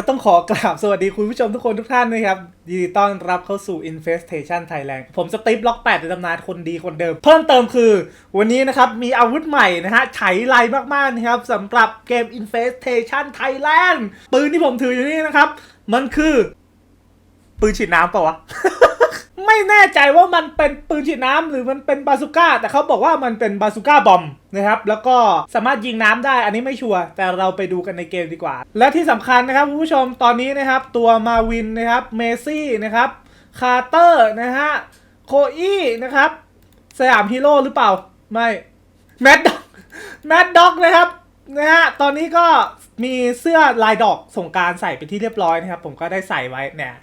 ก็ต้องขอกราบสวัสดีคุณผู้ชมทุกคนทุกท่านนะครับยินดีต้อนรับเข้าสู่ Infestation Thailand ผมสตีฟล็อก 8 ในตำนานคนดีคนเดิม เพิ่มเติมคือ วันนี้นะครับ มีอาวุธใหม่นะฮะไฉไลมาก ๆ นะครับสำหรับเกม Infestation Thailand ปืนที่ผมถืออยู่นี่นะครับ มันคือ ปืนฉีดน้ำเปล่าวะ ไม่แน่ใจว่ามันเป็นปืนฉีดน้ำหรือมันเป็นบาซูก้า แต่เขาบอกว่ามันเป็นบาซูก้าบอมนะครับ แล้วก็สามารถยิงน้ำได้ อันนี้ไม่ชัวร์แต่เราไปดูกันในเกมดีกว่า และที่สำคัญนะครับคุณผู้ชมตอนนี้นะครับ ตัวมาวินนะครับเมซี่นะครับคาร์เตอร์นะฮะโคอี้นะครับสยามฮีโร่หรือเปล่า ไม่แมดด็อกแมดด็อกนะครับนะฮะตอนนี้ก็มีเสื้อลายดอกส่งการใส่เป็นที่เรียบร้อยนะครับ ผมก็ได้ใส่ไว้เนี่ย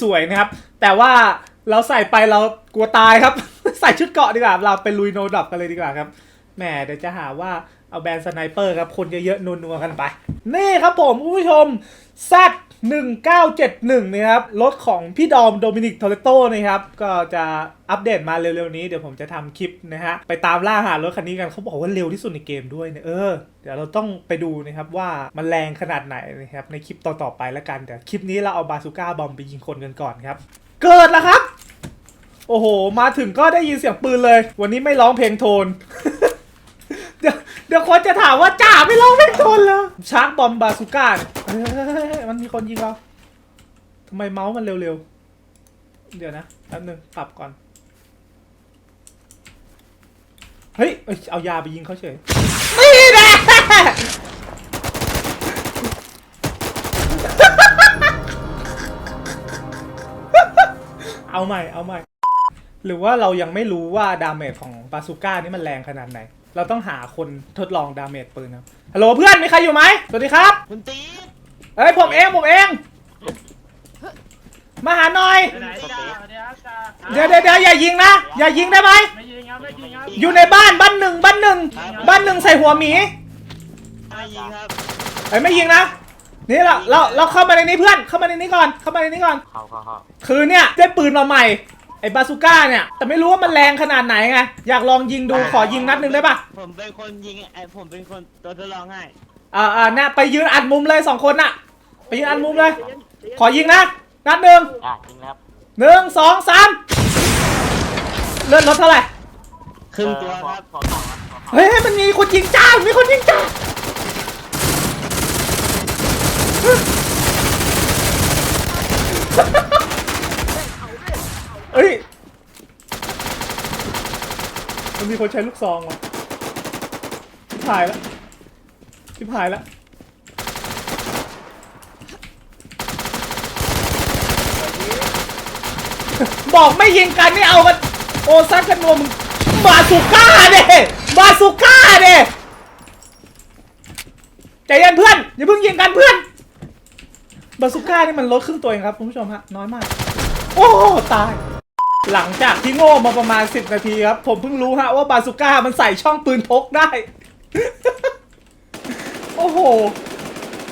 สวยๆนะครับ แต่ว่า เราใส่ไปเรากลัวตายครับ ใส่ชุดเกาะดีกว่า เราไปลุยโนดับกันเลยดีกว่าครับแหมเดี๋ยวจะหาว่าเอาแบรนด์สไนเปอร์ครับ คนเยอะๆนัวๆกันไป นี่ครับผมคุณผู้ชม Z 1971นะครับรถของพี่ดอมโดมินิกโทเลโตนะครับ ก็จะอัปเดตมาเร็วๆนี้ เดี๋ยวผมจะทำคลิปนะฮะ ไปตามล่าหารถคันนี้กันเขาบอกว่าเร็วที่สุดในเกมด้วยเนี่ยเออ เดี๋ยวเราต้องไปดูนะครับว่ามันแรงขนาดไหนนะครับ ในคลิปต่อๆไปแล้วกันเดี๋ยวคลิปนี้เราเอาบาซูก้าบอมไปยิงคนกันก่อนครับ เกิดแล้วครับ โอ้โห มาถึงก็ได้ยินเสียงปืนเลย วันนี้ไม่ร้องเพลงโทน เดี๋ยวเดี๋ยวคนจะถามว่าจ่าไม่ร้องเพลงโทนแล้วชาร์กบอมบาซูก้าเนี่ยเฮ้ยมันมีคนยิงเราทำไมเมาส์มันเร็วๆ เดี๋ยวนะแป๊บนึงปรับก่อน เฮ้ย เอ้ยเอายาไปยิงเขาเฉยนี่แน่เอาใหม่ เอาใหม่ หรือว่าเรายังไม่รู้ว่าดาเมจของบาซูก้านี่มันแรงขนาดไหน เราต้องหาคนทดลองดาเมจปืนครับฮัลโหลเพื่อนมีใครอยู่ไหมสวัสดีครับคุณตีเอ้ยผมเองผมเอง มาหาหน่อย ไหนจ้าสวัสดีครับจ้าเดี๋ยวเดี๋ยวเดี๋ยวอย่ายิงนะ อย่ายิงได้ไหม ไม่ยิงครับไม่ยิงครับอยู่ในบ้านบ้านหนึ่งบ้านหนึ่งบ้านหนึ่งใส่หัวหมีไม่ยิงครับเอ้ยไม่ยิงนะนี่เราเราเราเข้ามาในนี้เพื่อนเข้ามาในนี้ก่อนเข้ามาในนี้ก่อน เขาเขาเขาคือเนี่ยได้ปืนมาใหม่ ไอ้บาซูก้าเนี่ย แต่ไม่รู้ว่ามันแรงขนาดไหนไง อยากลองยิงดูขอยิงนัดหนึ่งได้ปะผมเป็นคนยิงไอ้ผมเป็นคนตัวทดลองให้อ่าอ่าเนี่ยไปยืนอัดมุมเลยสองคนน่ะ ไปยืนอัดมุมเลย ขอยิงนะ นัดหนึ่งอะยิงแล้วหนึ่งสองสามเลื่อนรถเท่าไหร่ครึ่งตัวครับเฮ้ยมันมีคนยิงจ้ามีคนยิงจ้า เฮ้ย มันมีคนใช้ลูกซองว่ะชิบหายแล้วชิบหายแล้วบอกไม่ยิงกันนี่เอากันโอซัดกันนัวมึงบาสุก้าเด้บาสุก้าเด้ใจเย็นเพื่อนอย่าเพิ่งยิงกันเพื่อนบาสุก้านี่มันลดครึ่งตัวเองครับคุณผู้ชมฮะน้อยมาก โอ้ ตาย หลังจากที่โง่มาประมาณ 10 นาทีครับ ผมเพิ่งรู้ฮะว่าบาสุก้ามันใส่ช่องปืนพกได้ โอ้โห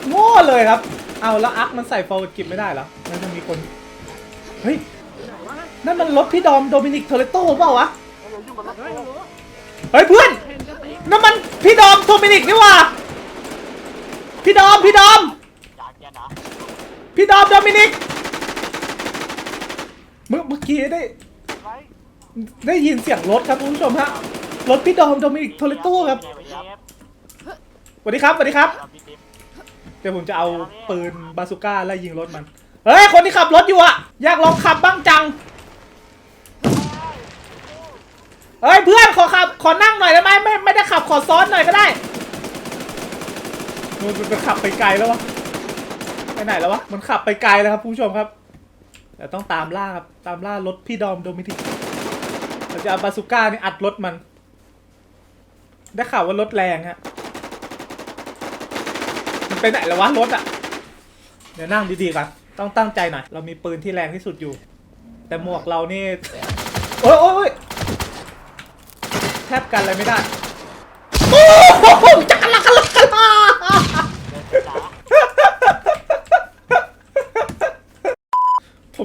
โง่เลยครับ เอาแล้วอักมันใส่ฟอร์ดกิบไม่ได้เหรอมันจะมีคน เฮ้ย นั่นมันรถพี่ดอมโดมินิกโทเลโต้เปล่าวะ เฮ้ยเพื่อน นั่นมันพี่ดอมโดมินิกนี่ว่า พี่ดอม พี่ดอม พี่ดอมโดมินิก เมื่อเมื่อกี้ได้ได้ยินเสียงรถครับคุณผู้ชมฮะรถพี่ดอมโดมินิกโทเลโต้ครับสวัสดีครับสวัสดีครับเดี๋ยวผมจะเอาปืนบาซูก้าไล่ยิงรถมันเฮ้ยคนที่ขับรถอยู่อะอยากลองขับบ้างจังเฮ้ยเพื่อนขอขับขอนั่งหน่อยได้ไหมไม่ไม่ได้ขับขอซ้อนหน่อยก็ได้มันมันมันขับไปไกลแล้ววะไปไหนแล้ววะมันขับไปไกลแล้วครับผู้ชมครับ เดี๋ยวต้องตามล่าครับตามล่ารถพี่ดอมโดมินิกเราจะเอาบาซูก้านี่อัดรถมัน ได้ข่าวว่ารถแรงฮะมันไปไหนแล้ววะรถอะเดี๋ยวนั่งดีๆก่อนต้องตั้งใจหน่อย เรามีปืนที่แรงที่สุดอยู่ แต่หมวกเรานี่ โอ้ยโอ้ยแทบกันอะไรไม่ได้ โอ้โหจักรละกันละกันละ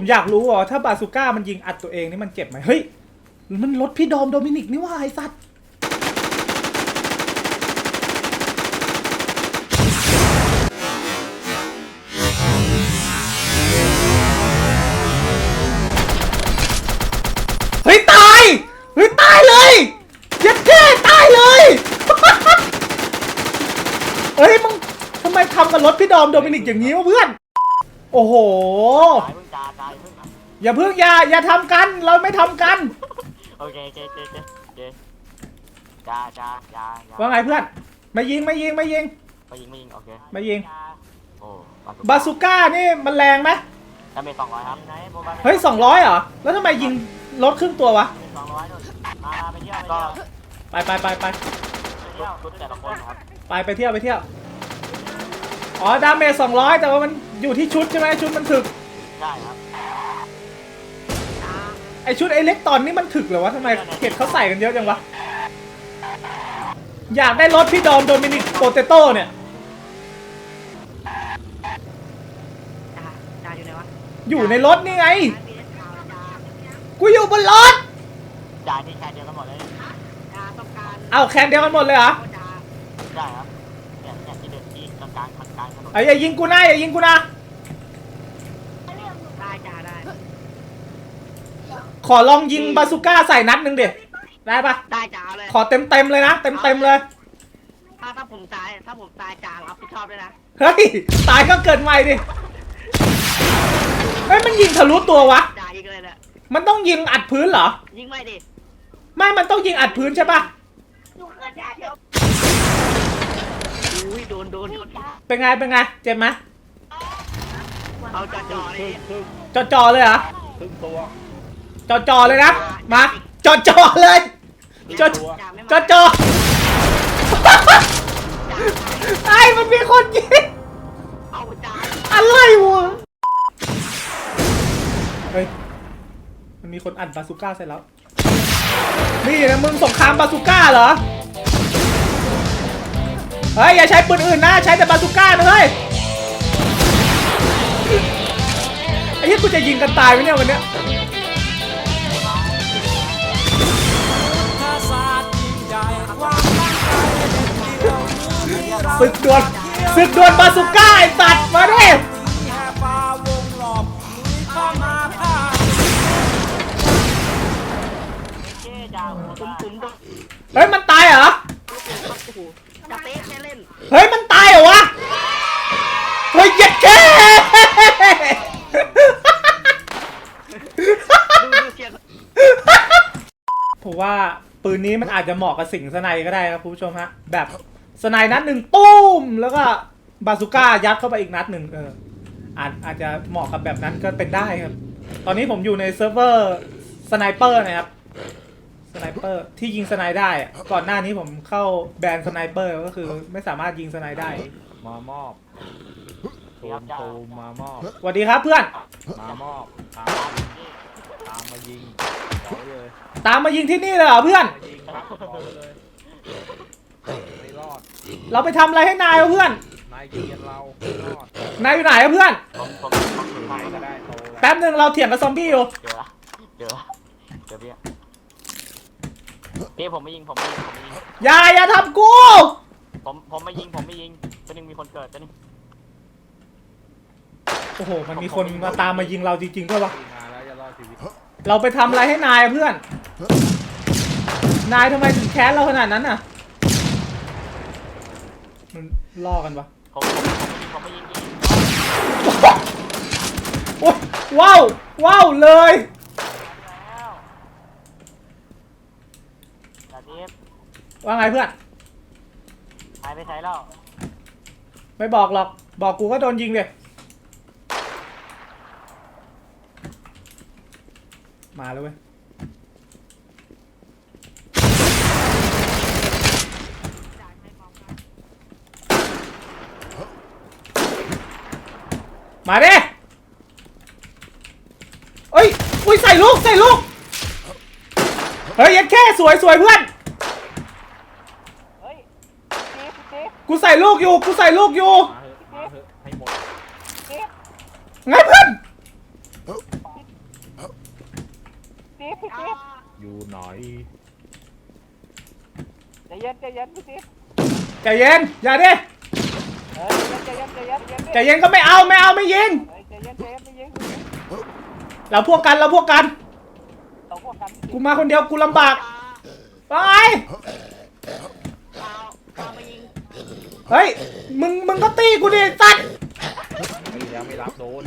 มอยากรู้ว่าถ้าบาซูก้ามันยิงอัดตัวเองนี่มันเจ็บไหมเฮ้ย มันรถพี่ดอมโดมินิกนี่ว่าไอสัตว์เฮ้ยตายเฮ้ยตายเลยเจ็บแค่ตายเลยเฮ้ยมึงทำไมทำกับรถพี่ดอมโดมินิกอย่างนี้วะเพื่อน โอ้โห อย่าเพิ่งอย่าอย่าทำกันเราไม่ทำกันโอเคเจเจเจเจจ่าจ่าจ่าว่าไงเพื่อนไม่ยิงไม่ยิงไม่ยิง ไม่ยิงไม่ยิงโอเคไม่ยิง โอ้บาซูก้านี่มันแรงไหมดาเมจสองร้อยครับไหนโมบายเฮ้ยสองร้อยเหรอแล้วทำไมยิงลดครึ่งตัววะสองร้อยนู่นมามาไปเที่ยวก็ไปไปไปไปเที่ยวชุดแต่ละคนครับไปไปเที่ยวไปเที่ยวอ๋อดาเมจสองร้อยแต่ว่ามันอยู่ที่ชุดใช่ไหมชุดมันถึกใช่ครับ ไอชุดไอเล็กตอนนี้มันถึกเหรอวะทำไมเก็บเขาใส่กันเยอะจังวะ อยากได้รถพี่ดอมโดมินิกโปเตโต้เนี่ยจ่าจ่าอยู่ไหนวะอยู่ในรถนี่ไง กูอยู่บนรถจ่ายที่แค่เดียวกันหมดเลยจ่าต้องการเอาแคนเดียวกันหมดเลยเหรอจ่าใช่ครับเนี่ยเนี่ยที่เดินที่กลางกลางกลางถนนไอ้ยอย่ายิงกูนะอย่ายิงกูนะ ได้จ่าได้ ขอลองยิงบาซูก้าใส่นัดหนึ่งเด็ได้ปะได้จ่าเลย ขอเต็มเต็มๆเลยนะ เต็มเต็มๆเลย ถ้าถ้าผมตาย ถ้าผมตายจ่ารับผิดชอบด้วยนะ เฮ้ย ตายก็เกิดใหม่ดิเฮ้ยมันยิงทะลุตัววะ จ่ายิงเลยเนี่ยมันต้องยิงอัดพื้นเหรอ ยิงไม่ดิไม่ มันต้องยิงอัดพื้นใช่ปะอุ้ยโดนโดนโดนเป็นไง เป็นไง เจ็บไหมเอาจ่าจ่อเลยจอจอๆเลยเหรอ จอจอๆเลยนะ มา จอจอๆเลย จอจ่าไม่จอจอไอ้มันมีคนยิงเอาจ่าอะไรวะ เฮ้ย มันมีคนอัดบาซูก้าใส่แล้ว นี่นะมึงสงครามบาซูก้าเหรอ เฮ้ย อย่าใช้ปืนอื่นนะ ใช้แต่บาซูก้านะเฮ้ย ไอ้ยี่กูจะยิงกันตายไหมเนี่ยวันเนี้ย ศึกดวลศึกดวลบาซูก้าไอ้สัตว์มาด้วยเจ๊จ่าโมผมบายผมโดนเฮ้ยมันตายเหรอเฮ้ยมันตายเหรอวะเฮ้ยเย็ดแค่เสียงผมว่าปืนนี้มันอาจจะเหมาะกับสิงสไนก็ได้ครับคุณผู้ชมฮะแบบ สไนนัดหนึ่งตุ้ม แล้วก็บาซูก้ายัดเข้าไปอีกนัดหนึ่งเอออาจอาจจะเหมาะกับแบบนั้นก็เป็นได้ครับ ตอนนี้ผมอยู่ในเซิร์ฟเวอร์สไนเปอร์นะครับสไนเปอร์ที่ยิงสไนได้อะก่อนหน้านี้ผมเข้าแบรนด์สไนเปอร์ก็คือไม่สามารถยิงสไนได้ มามอบตูมตูมมามอบ สวัสดีครับเพื่อน มามอบตามตามมายิงบอกไว้เลยตามมายิงที่นี่เลยเหรอเพื่อน มายิงครับบอกไว้เลยไม่ รอดเราไปทำอะไรให้นายวะเพื่อน นายเกลียดเราไม่รอดนายอยู่ไหนอะเพื่อน ผมผมผมถึงใคไหนรก็ได้โตแล้วแป๊บหนึ่งเราเถียงกับซอมบี้อยู่เจอละเจอละเจอพี่อะพี่ผมไม่ยิงผมไม่ยิงผมไม่ยิงอย่าอย่าทำกู ผมผมไม่ยิงผมไม่ยิงตัวหนึงมีคนเกิดตัวหนึงโอ้โห มันมีคนมาตามมายิงเราจริงๆด้วยวะ ทีมงานแล้วจะรอดชีวิตเราไปทำอะไรให้นายอะเพื่อน นายทำไมถึงแค้นเราขนาดนั้นน่ะมัน ล่อกันปะผมผมผมไม่ยิงผมไม่ยิงยิงโอ๊ยว้าว ว้าวเลย แล้วจ่าเทปว่าไงเพื่อน หายไปใช้แล้วไม่บอกหรอก บอกกูก็โดนยิงเลยมาแล้วเว้ย มาดิเอ้ย อุ้ยใส่ลูกใส่ลูก เฮ้ยยัดแค่สวยสวยเพื่อนกูใส่ลูกอยู่ กูใส่ลูกอยู่ มาเถอะมาเถอะให้หมดไงเพื่อนอยู่หน่อยใจเย็นอย่าดิ ใจเย็นก็ไม่เอาไม่เอาไม่ยิงเราพวกกันเราพวกกันกูมาคนเดียวกูลำบาก ไปเอาเอามายิงเฮ้ย มึงมึงก็ตีกูดิสัตว์ ไม่แล้วไม่รับโดน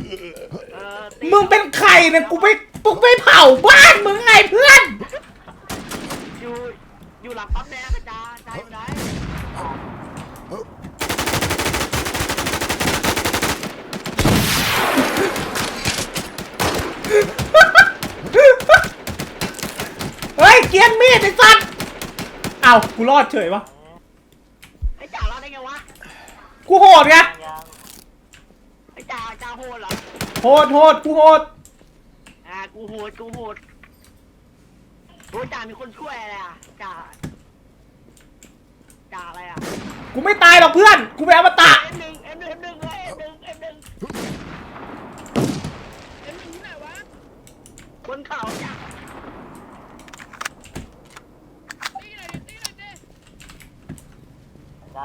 เออตีมึงเป็นใครเนี่ยกูไปกูไปเผาบ้านมึงไงเพื่อน อยู่อยู่หลังปั๊มแดงอะจ้าจ้าอยู่ไหน เฮ้ยเกรียนมีดไอ้สัตว์เอ้ากูรอดเฉยวะไอ้จ่าเราได้ไงวะ กูโหดไงยังไอ้จ่าจ่าโหดเหรอ โหดโหดกูโหดอ่ากูโหดกูโหดโอ้ยจ่ามีคนช่วยอะไรอะจ่าจ่าอะไรอะกูไม่ตายหรอกเพื่อน กูไปนอมตะเอ็มหนึ่งเอ็มหนึ่งเอ็มหนึ่งเลยเอ็มหนึ่งเอ็มหนึ่งเอ็มหนึ่งที่ไหนวะบนเขาจ่า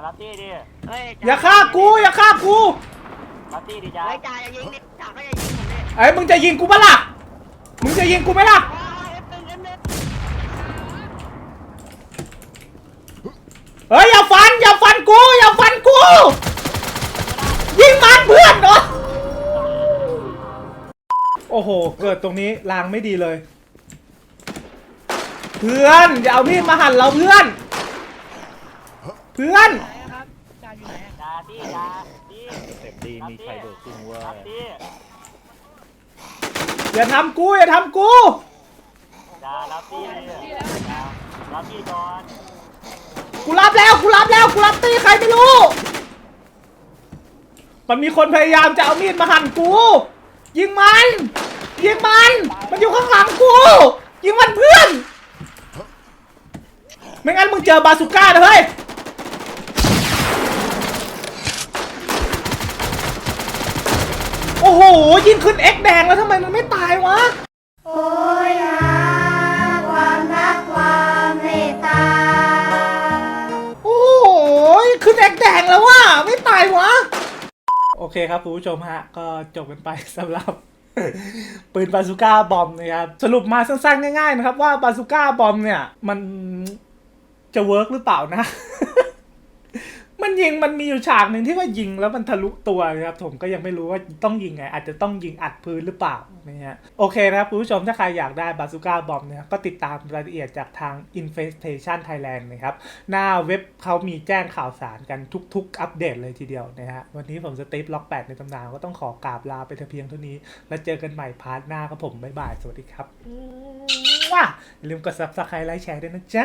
จารับตี้ดิเฮ้ยอย่าฆ่ากูอย่าฆ่ากูรับตี้ดิจ้าเฮ้ยจ่าอย่ายิงดิจ่าก็อย่ายิงผมดิไอ้ยมึงจะยิงกูปะล่ะมึงจะยิงกูไหมล่ะอ๋อเอ็มหนึ่งเอ็มหนึ่งเฮ้ยอย่าฟันอย่าฟันกูอย่าฟันกูยิงมันเพื่อนเนาะโอ้โหเกิดตรงนี้ลางไม่ดีเลย เพื่อนอย่าเอามีดมาหั่นเราเพื่อน เพื่อนจ้า ตี้จ้าตี้เต็มดีมีใครเบิกขึ้นเว้ยรับตี้อย่าทำกูอย่าทำกูจ้ารับตี้จ้ารับตี้ก่อนกูรับแล้วกูรับแล้วกูรับตีใครไม่รู้ มันมีคนพยายามจะเอามีดมาหั่นกู ยิงมัน ยิงมัน มันอยู่ข้างหลังกู ยิงมันเพื่อน ไม่งั้นมึงเจอบาสุก้านะเฮ้ย โอ้โห ยิงขึ้นเอ็กแดงแล้วทำไมมันไม่ตายวะ โอ้ยหาความรักความเมตตา โอ้โห ขึ้นแดงแดงแล้วว่ะไม่ตายวะ โอเคครับคุณผู้ชมฮะ ก็จบกันไปสำหรับปืนบาซูก้าบอมนะครับ สรุปมาสั้นๆ ง่ายๆ นะครับว่าบาซูก้าบอมเนี่ย มันจะเวิร์กหรือเปล่านะ มันยิงมันมีอยู่ฉากหนึ่งที่ว่ายิงแล้วมันทะลุตัวนะครับผมก็ยังไม่รู้ว่าต้องยิงไง อาจจะต้องยิงอัดพื้นหรือเปล่านะฮะโอเคนะครับคุณผู้ชมถ้าใครอยากได้บาซูก้าบอมเนี่ยก็ติดตามรายละเอียดจากทาง Infestation Thailand นะครับ หน้าเว็บเขามีแจ้งข่าวสารกันทุก ๆ อัปเดตเลยทีเดียวนะฮะวันนี้ผมสตีฟล็อก 8 ในตำนานก็ต้องขอกราบลาไปแต่เพียงเท่านี้ แล้วเจอกันใหม่พาร์ทหน้าครับผมบ๊ายบายสวัสดีครับว้าอย่าลืมกด subscribe ไลค์แชร์ด้วยนะจ๊ะ